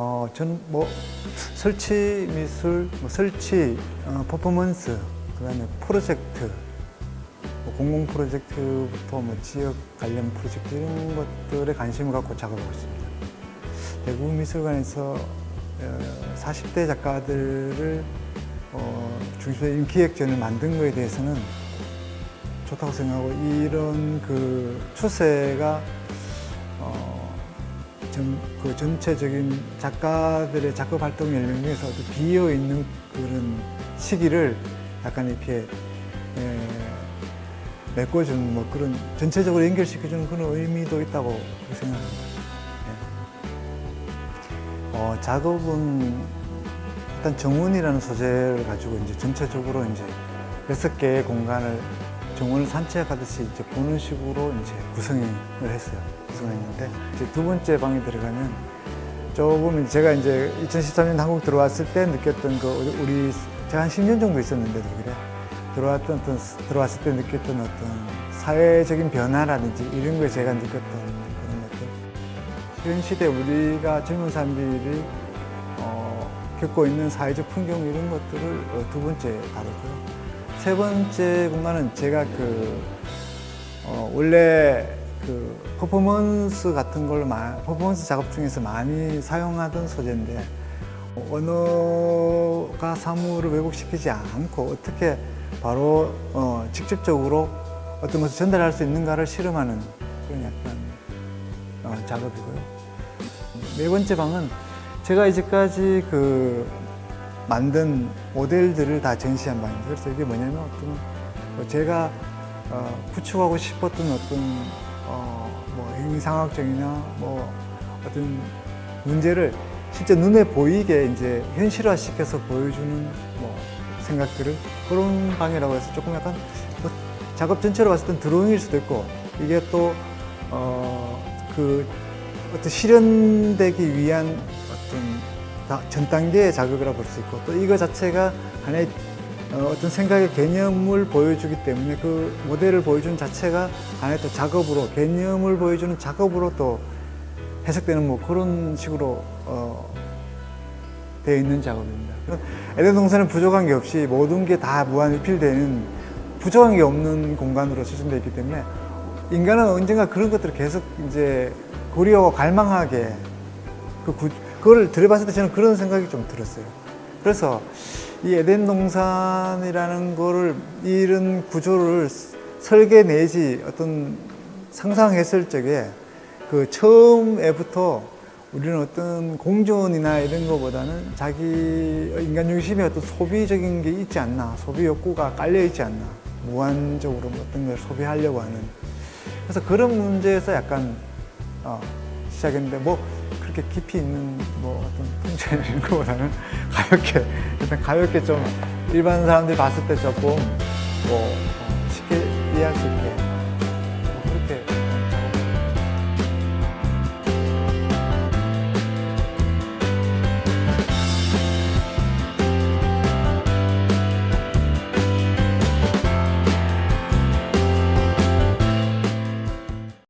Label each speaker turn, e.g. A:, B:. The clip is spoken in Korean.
A: 어, 저는 뭐 설치 미술, 뭐 설치, 어, 퍼포먼스, 그다음에 프로젝트, 뭐 공공 프로젝트부터 뭐 지역 관련 프로젝트 이런 것들에 관심을 갖고 작업하고 있습니다. 대구 미술관에서 어, 40대 작가들을 어, 이 기획전을 만든 거에 대해서는 좋다고 생각하고 이런 그 추세가 어, 전, 그 전체적인 작가들의 작업 활동 연령에서 어떤 비어 있는 그런 시기를 약간 이렇게 에, 메꿔주는 뭐 그런 전체적으로 연결시켜주는 그런 의미도 있다고 생각합니다. 예. 어, 작업은 일단 정원이라는 소재를 가지고 이제 전체적으로 이제 여섯 개의 공간을 정원을 산책하듯이 이제 보는 식으로 이제 구성을 했어요. 구성을 했는데 이제 두 번째 방에 들어가면 조금 제가 이제 2013년 한국 들어왔을 때 느꼈던 그 우리 제가 한 10년 정도 있었는데 독일에 들어왔던 어떤 들어왔을 때 느꼈던 어떤 사회적인 변화라든지 이런 걸 제가 느꼈던 그런 것들 현 시대 우리가 젊은 사람들이 어, 겪고 있는 사회적 풍경 이런 것들을 어, 두 번째 다뤘고요. 세 번째 공간은 제가 그 어, 원래 그 퍼포먼스 같은 걸 마, 퍼포먼스 작업 중에서 많이 사용하던 소재인데 어, 언어가 사물을 왜곡시키지 않고 어떻게 바로 어, 직접적으로 어떤 것을 전달할 수 있는가를 실험하는 그런 약간 어, 작업이고요. 네 번째 방은 제가 이제까지 그 만든 모델들을 다 전시한 방입니다. 그래서 이게 뭐냐면 어떤 뭐 제가 어, 구축하고 싶었던 어떤 어, 뭐 행위상학적이나 뭐 어떤 문제를 실제 눈에 보이게 이제 현실화시켜서 보여주는 뭐 생각들을 그런 방이라고 해서 조금 약간 뭐 작업 전체로 봤을 땐 드로잉일 수도 있고 이게 또 어, 그 어떤 실현되기 위한 어떤 다- 전 단계의 작업이라 볼 수 있고 또 이거 자체가 하나의 어, 어떤 생각의 개념을 보여주기 때문에 그 모델을 보여주는 자체가 하나의 또 작업으로 개념을 보여주는 작업으로 또 해석되는 뭐 그런 식으로 어, 되어 있는 작업입니다. 에덴 동산은 부족한 게 없이 모든 게 다 무한 리필되는 부족한 게 없는 공간으로 수준되어 있기 때문에 인간은 언젠가 그런 것들을 계속 이제 고려하고 갈망하게 그 구, 그걸 들여봤을 때 저는 그런 생각이 좀 들었어요. 그래서 이 에덴 동산이라는 거를 이런 구조를 설계 내지 어떤 상상했을 적에 그 처음에부터 우리는 어떤 공존이나 이런 거보다는 자기 인간 중심의 어떤 소비적인 게 있지 않나 소비 욕구가 깔려 있지 않나 무한적으로 어떤 걸 소비하려고 하는 그래서 그런 문제에서 약간 어, 시작했는데 뭐 그렇게 깊이 있는 뭐 어떤 통찰 이런 거보다는 가볍게 일단 가볍게 좀 일반 사람들이 봤을 때 조금 뭐 어, 쉽게 이해할 수 있게